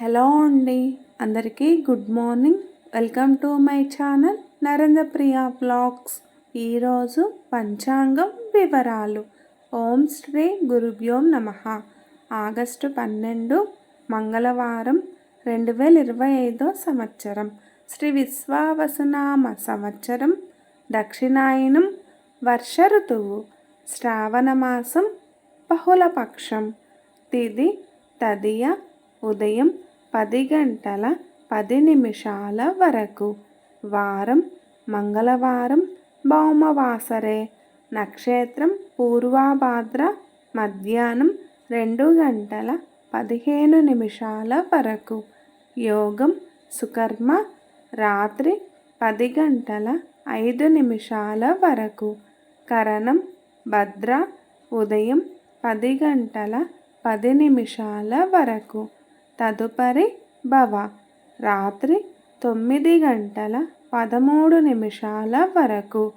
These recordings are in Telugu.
హలో అండి. అందరికీ good morning. Welcome to my channel Narendra Priya blogs ఈరోజు పంచాంగం వివరాలు. ఓం శ్రీ గురుభ్యోం నమ. ఆగస్టు పన్నెండు మంగళవారం రెండు వేల ఇరవై ఐదో సంవత్సరం. శ్రీ విశ్వావసునామ సంవత్సరం దక్షిణాయనం వర్ష ఋతువు శ్రావణ మాసం బహుళపక్షం తిది తదియ ఉదయం పది గంటల పది నిమిషాల వరకు. వారం మంగళవారం భౌమవాసరే. నక్షత్రం పూర్వాభాద్ర మధ్యాహ్నం రెండు గంటల పదిహేను నిమిషాల వరకు. యోగం సుకర్మ రాత్రి పది గంటల ఐదు నిమిషాల వరకు. కరణం భద్ర ఉదయం పది గంటల పది నిమిషాల వరకు. తదుపరి భవ. రాత్రి తొమ్మిది గంటల పదమూడు నిమిషాల వరకు.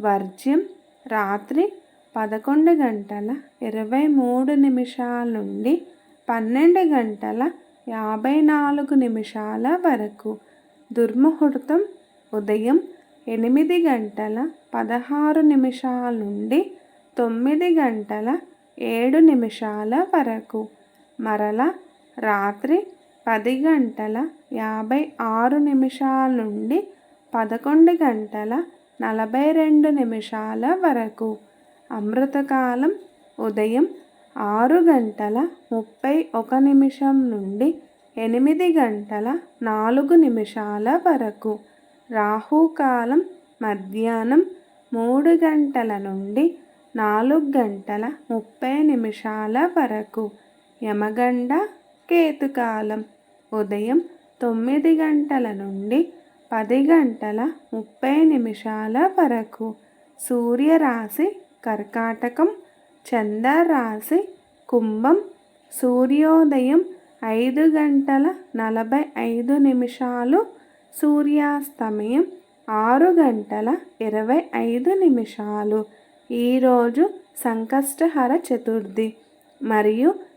వర్జ్యం రాత్రి పదకొండు గంటల ఇరవై మూడు నిమిషాల నుండి పన్నెండు గంటల యాభై నాలుగు నిమిషాల వరకు. దుర్ముహూర్తం ఉదయం ఎనిమిది గంటల పదహారు నిమిషాల నుండి తొమ్మిది గంటల ఏడు నిమిషాల వరకు. మరల రాత్రి పది గంటల యాభై ఆరు నిమిషాల నుండి పదకొండు గంటల నలభై రెండు నిమిషాల వరకు. అమృతకాలం ఉదయం ఆరు గంటల ముప్పై ఒక నిమిషం నుండి ఎనిమిది గంటల నాలుగు నిమిషాల వరకు. రాహుకాలం మధ్యాహ్నం మూడు గంటల నుండి నాలుగు గంటల ముప్పై నిమిషాల వరకు. యమగండ కేతుకాలం. ఉదయం తొమ్మిది గంటల నుండి పది గంటల ముప్పై నిమిషాల వరకు సూర్యరాశి కర్కాటకం చంద్రరాశి కుంభం సూర్యోదయం ఐదు గంటల నలభై ఐదు నిమిషాలు సూర్యాస్తమయం ఆరు గంటల ఇరవై ఐదు నిమిషాలు. ఈరోజు సంకష్టహర చతుర్థి. మరియు